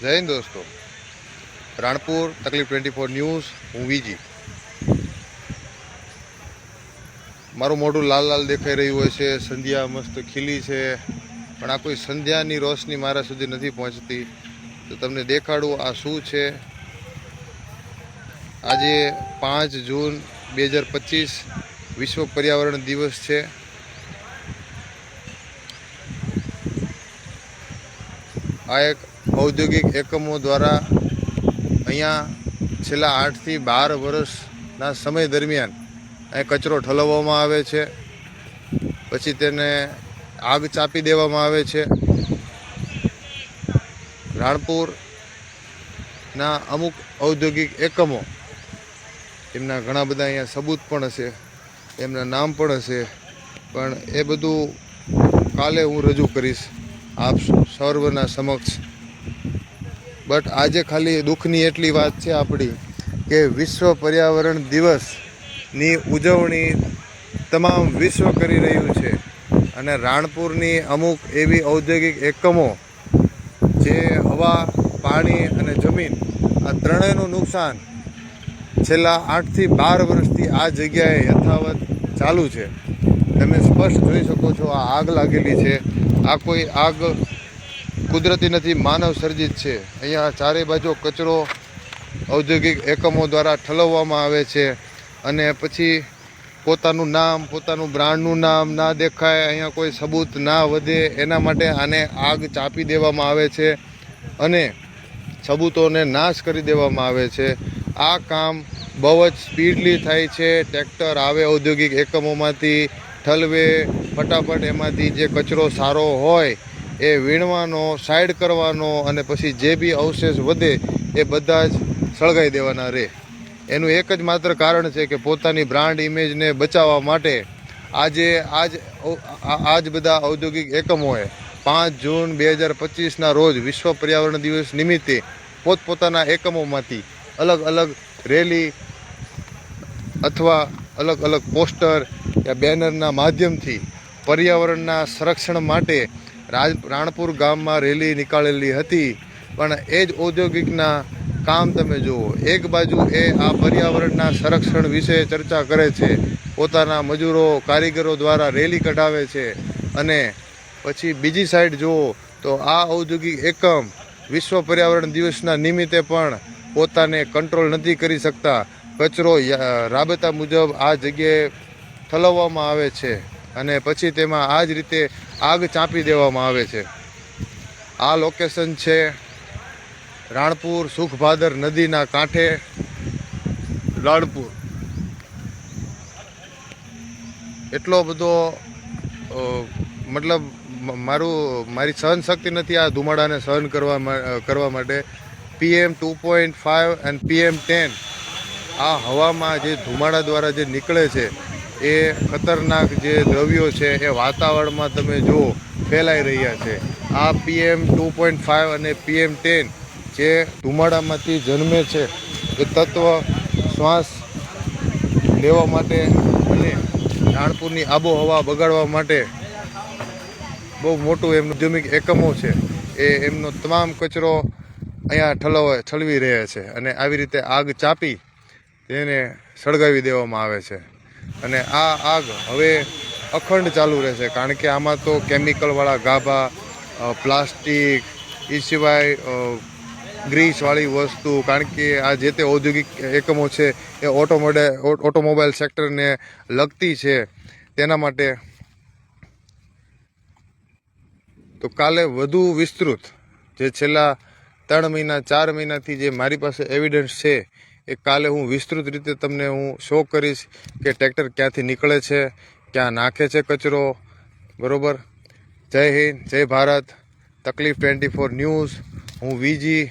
જય હિન્દ દોસ્તો. રાણપુર, તકલીફ ટ્વેન્ટી ફોર ન્યૂઝ, હું વીજી. મારું મોઢું લાલ લાલ દેખાઈ રહ્યું હોય છે, સંધ્યા મસ્ત ખીલી છે, પણ આ કોઈ સંધ્યાની રોશની મારા સુધી નથી પહોંચતી. તો તમને દેખાડું આ શું છે? આજે પાંચ જૂન બે હજાર પચીસ, વિશ્વ પર્યાવરણ દિવસ છે. આ એક ઔદ્યોગિક એકમો દ્વારા અહીંયા છેલ્લા આઠથી બાર વર્ષના સમય દરમિયાન અહીં કચરો ઠલવવામાં આવે છે. પછી તેને આગ ચાપી દેવામાં આવે છે. રાણપુરના અમુક ઔદ્યોગિક એકમો, એમના ઘણા બધા અહીંયા સબૂત પણ હશે, એમના નામ પણ હશે, પણ એ બધું કાલે હું રજૂ કરીશ આપ સર્વના સમક્ષ. બટ આજે ખાલી દુઃખની એટલી વાત છે આપણી કે વિશ્વ પર્યાવરણ દિવસની ઉજવણી તમામ વિશ્વ કરી રહ્યું છે. અને રાણપુરની અમુક એવી ઔદ્યોગિક એકમો જે હવા, પાણી અને જમીન આ ત્રણેયનું નુકસાન છેલ્લા આઠથી બાર વર્ષથી આ જગ્યાએ યથાવત ચાલુ છે. તમે સ્પષ્ટ જોઈ શકો છો, આ આગ લાગેલી છે. આ કોઈ આગ કુદરતી નથી, માનવ સર્જિત છે. અહીંયા ચારે બાજુ કચરો ઔદ્યોગિક એકમો દ્વારા ઠલવવામાં આવે છે અને પછી પોતાનું નામ, પોતાનું બ્રાન્ડનું નામ ના દેખાય, અહીંયા કોઈ સબૂત ના વધે, એના માટે આને આગ ચાપી દેવામાં આવે છે અને સબૂતોને નાશ કરી દેવામાં આવે છે. આ કામ બહુ જ સ્પીડલી થાય છે. ટ્રેક્ટર આવે ઔદ્યોગિક એકમોમાંથી, ઠલવે ફટાફટ એમાંથી જે કચરો સારો હોય એ વીણવાનો સાઈડ કરવાનો અને પછી જે બી અવશેષ વધે એ બધા જ સળગાઈ દેવાના રહે એનું એક જ માત્ર કારણ છે કે પોતાની બ્રાન્ડ ઇમેજને બચાવવા માટે આજે આજ આજ બધા ઔદ્યોગિક એકમોએ પાંચ જૂન બે હજાર પચીસના રોજ વિશ્વ પર્યાવરણ દિવસ નિમિત્તે પોતપોતાના એકમોમાંથી અલગ અલગ રેલી અથવા અલગ અલગ પોસ્ટર યા બેનરના માધ્યમથી પર્યાવરણના સંરક્ષણ માટે રાજ રાણપુર ગામમાં રેલી નીકાળેલી હતી, પણ એ જ ઔદ્યોગિકના કામ તમે જુઓ. એક બાજુ એ આ પર્યાવરણના સંરક્ષણ વિશે ચર્ચા કરે છે, પોતાના મજૂરો, કારીગરો દ્વારા રેલી કઢાવે છે અને પછી બીજી સાઈડ જુઓ તો આ ઔદ્યોગિક એકમ વિશ્વ પર્યાવરણ દિવસના નિમિત્તે પણ પોતાને કંટ્રોલ નથી કરી શકતા. કચરો રાબેતા મુજબ આ જગ્યાએ ઠલવવામાં આવે છે અને પછી તેમાં આ જ રીતે આગ ચાંપી દેવામાં આવે છે. આ લોકેશન છે રાણપુર સુખભાદર નદીના કાંઠે રાણપુર એટલો બધો મતલબ મારું, મારી સહન શક્તિ નથી આ ધુમાડાને સહન કરવા કરવા માટે. PM two point five and PM ten આ હવામાં જે ધુમાડા દ્વારા જે નીકળે છે એ ખતરનાક જે દ્રવ્યો છે, એ વાતાવરણમાં તમે જુઓ, ફેલાઈ રહ્યા છે. આ પીએમ ટુ પોઈન્ટ ફાઇવ અને પીએમ ટેન જે ધુમાડામાંથી જન્મે છે, એ તત્વ શ્વાસ લેવા માટે અને રાણપુરની આબોહવા બગાડવા માટે બહુ મોટું એમનું ઉદ્યમિક એકમો છે. એ એમનો તમામ કચરો અહીંયા ઠલવ, ઠલવી રહ્યા છે અને આવી રીતે આગ ચાપી તેને સળગાવી દેવામાં આવે છે. અને આ આગ હવે અખંડ ચાલુ રહેશે, કારણ કે આમાં તો કેમિકલવાળા ગાભા પ્લાસ્ટિક એ સિવાય ગ્રીસવાળી વસ્તુ, કારણ કે આ જે તે ઔદ્યોગિક એકમો છે, એ ઓટોમોડે ઓટોમોબાઈલ સેક્ટરને લગતી છે, તેના માટે તો કાલે વધુ વિસ્તૃત, જે છેલ્લા ત્રણ મહિના, ચાર મહિનાથી જે મારી પાસે એવિડન્સ છે એ કાલે હું વિસ્તૃત રીતે તમને હું શો કરીશ કે ટ્રેક્ટર ક્યાંથી નીકળે છે, ક્યાં નાખે છે કચરો. બરાબર? જય હિન્દ, જય ભારત. તકલીફ ટ્વેન્ટી ફોર ન્યૂઝ હું વીજી